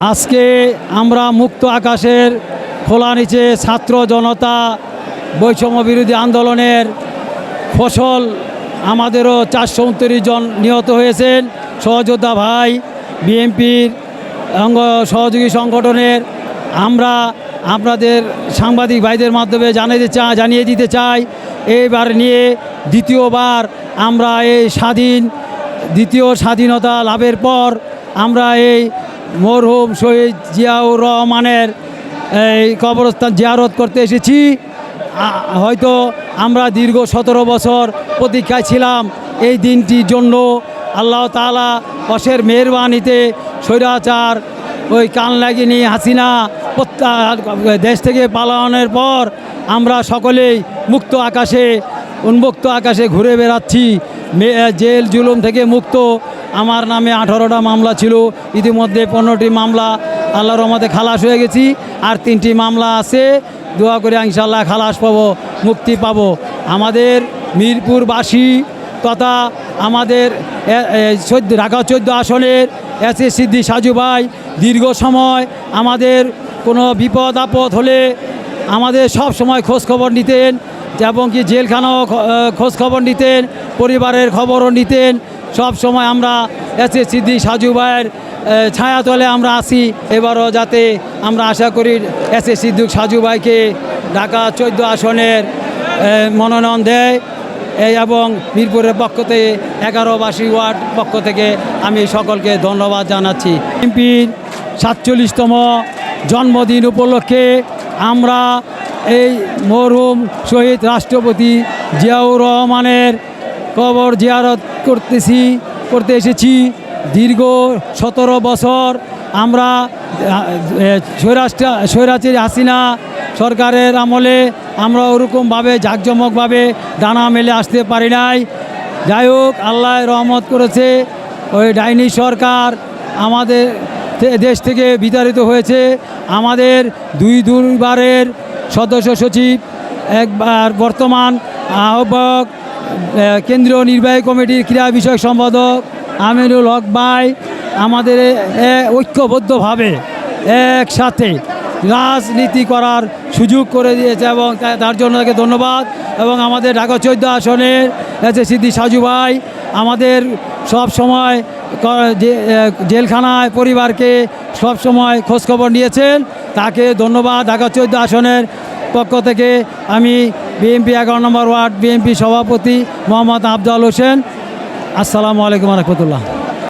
আজকে আমরা মুক্ত আকাশের খোলা নিচে ছাত্র জনতা বৈষম্য বিরোধী আন্দোলনের ফসল আমাদেরও চারশো উনত্রিশ জন নিহত হয়েছেন। সহযোদ্ধা ভাই, বিএনপির অঙ্গ সহযোগী সংগঠনের, আমরা আপনাদের সাংবাদিক ভাইদের মাধ্যমে জানাতে চা, জানিয়ে দিতে চাই। এইবার নিয়ে দ্বিতীয়বার আমরা এই স্বাধীন, দ্বিতীয় স্বাধীনতা লাভের পর আমরা এই মরহুম শহীদ জিয়াউর রহমানের এই কবরস্থান জিয়ারত করতে এসেছি। হয়তো আমরা দীর্ঘ সতেরো বছর প্রতীক্ষায় ছিলাম এই দিনটির জন্য। আল্লাহ তাআলা অশের মেহরবানিতে স্বৈরাচার, ওই কান লাগিনি হাসিনা দেশ থেকে পালানোর পর আমরা সকলেই মুক্ত আকাশে, উন্মুক্ত আকাশে ঘুরে বেড়াচ্ছি। জেল জুলুম থেকে মুক্ত আমার নামে আঠারোটা মামলা ছিল। ইতিমধ্যে পনেরোটি মামলা আল্লাহর রহমতে খালাস হয়ে গেছি। আর তিনটি মামলা আছে। দোয়া করে ইনশাল্লাহ খালাস পাবো, মুক্তি পাবো। আমাদের মিরপুরবাসী তথা আমাদের চোদ্দ, ঢাকা চোদ্দ আসনের এস এ সিদ্ধি সাজু ভাই, দীর্ঘ সময় আমাদের কোনো বিপদ আপদ হলে আমাদের সব সময় খোঁজ খবর নিতেন, এবং কি জেলখানাও খোঁজ খবর নিতেন, পরিবারের খবরও নিতেন। সব সময় আমরা এস এ সিদ্ধি সাজু ভাইয়ের ছায়াতলে আমরা আসি এবারও যাতে আমরা আশা করি এস এ সিদ্ধু সাজু ভাইকে ঢাকা চোদ্দ আসনের মনোনয়ন দেয়। এবং মিরপুরের পক্ষ থেকে এগারোবাসী ওয়ার্ড পক্ষ থেকে আমি সকলকে ধন্যবাদ জানাচ্ছি। এমপির সাতচল্লিশতম জন্মদিন উপলক্ষে আমরা এই মরহুম শহীদ রাষ্ট্রপতি জিয়াউর রহমানের কবর জিয়ারত করতেছি করতে এসেছি। দীর্ঘ সতেরো বছর আমরা স্বৈরাষ্ট্র স্বৈরাচারী হাসিনা সরকারের আমলে আমরা ওরকমভাবে জাঁকজমকভাবে ডানা মেলে আসতে পারি নাই। যাই হোক আল্লাহ রহমত করেছে ওই ডাইনি সরকার আমাদের দেশ থেকে বিতাড়িত হয়েছে। আমাদের দুই দুইবারের সদস্য সচিব একবার বর্তমান আহ্বায়ক আহ, কেন্দ্রীয় নির্বাহী কমিটির ক্রীড়া বিষয়ক সম্পাদক আমিরুল হক ভাই আমাদের ঐক্যবদ্ধভাবে একসাথে রাজনীতি করার সুযোগ করে দিয়েছে এবং তার জন্য তাকে ধন্যবাদ। এবং আমাদের ঢাকা চৌদ্দ আসনের এসে সিদ্ধি সাজু ভাই আমাদের সব সময় জেলখানায় পরিবারকে সব সময় খোঁজখবর নিয়েছেন। তাকে ধন্যবাদ। ঢাকা চৌদ্দ আসনের পক্ষ থেকে আমি বিএনপি এগারো নম্বর ওয়ার্ড বিএনপি সভাপতি মোহাম্মদ আফজাল হোসেন। আসসালামু আলাইকুম রহমতুল্লাহ।